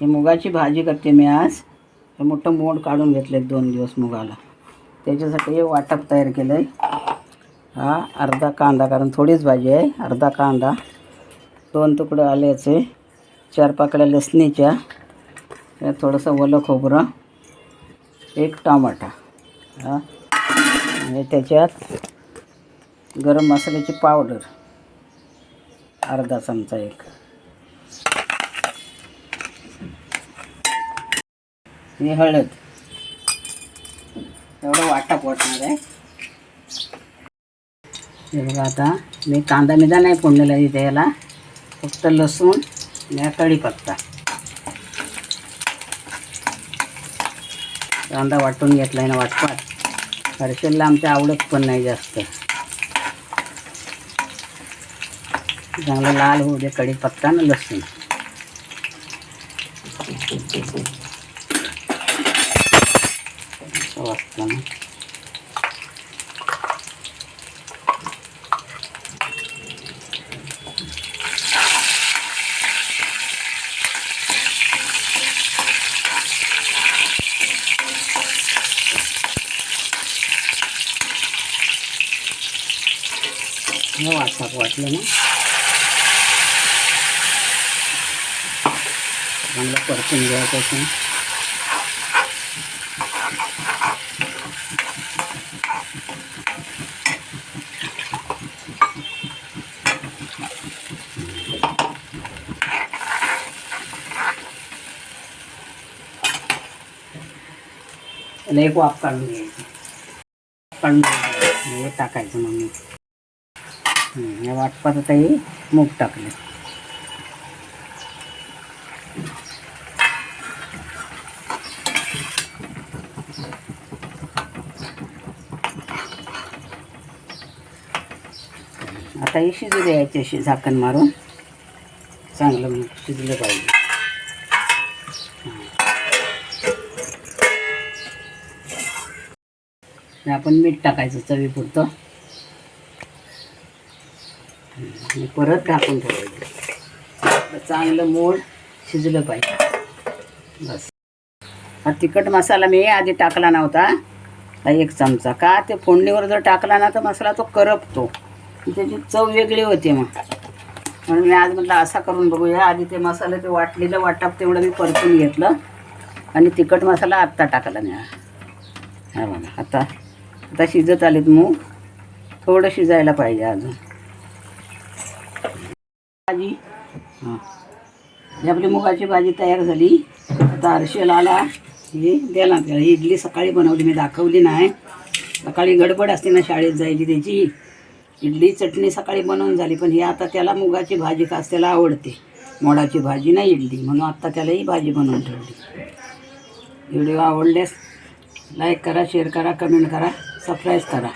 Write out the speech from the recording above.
ही मुगाची भाजी करते मी आज. हे मोठं मोड काढून घेतले दोन दिवस मुगाला. त्याच्यासाठी हे वाटप तयार केलं आहे हा अर्धा कांदा कारण थोडीच भाजी आहे अर्धा कांदा. दोन तुकडे आल्याचे चार पाकळ्या लसणीच्या थोडंसं ओलं खोबरं एक टमाटा. हा. आणि त्याच्यात गरम मसाल्याची पावडर अर्धा चमचा एक. हे हळद. एवढं वाटप वाटणार आहे. हे बघा आता मी कांदा मिदा नाही फोडलेला इथे याला. फक्त लसूण आणि कढीपत्ता. कांदा वाटून घेतला आहे ना वाटपाट हर्षलला आमच्या आवडत पण नाही जास्त. चांगला लाल होऊ दे कढीपत्ता आणि लसूण. असं वाटतं ना हे वाटपाक वाटलं ना त्याला एक वाफ काढून घ्यायची. काढून घ्यायचं. हे टाकायचं मग. मी या वाटपात आता हे मूग टाकले. आता हे शिजू द्यायचे अशी झाकण मारून. चांगलं मग शिजलं पाहिजे. आणि आपण मीठ टाकायचं चवीपुरतं. आणि परत टाकून ठेवायचं. चांगलं मोड शिजलं पाहिजे. बस. हा तिखट मसाला मी आधी टाकला नव्हता. हा एक चमचा. का ते फोडणीवर जर टाकला ना तर मसाला तो करपतो. त्याची चव वेगळी होते मग. म्हणून मी आज म्हटलं असा करून बघूया. आधी ते मसाले ते वाटलेलं वाटप तेवढं मी परतून घेतलं. आणि तिखट मसाला आत्ता टाकला मी. हा बघा. आता आता शिजत आलेत मूग. थोडं शिजायला पाहिजे अजून. भाजी. हां. आपली मुगाची भाजी तयार झाली. आता हर्षल आला हे द्याला त्याला इडली सकाळी बनवली मी दाखवली नाही. सकाळी गडबड असते ना शाळेत जायची त्याची. इडली चटणी सकाळी बनवून झाली पण ही आता त्याला मुगाची भाजी खास त्याला आवडते. मोडाची भाजी नाही इडली. म्हणून आत्ता त्याला ही भाजी बनवून ठेवली. व्हिडिओ आवडल्यास लाईक करा शेअर करा कमेंट करा सबस्क्राईब करा.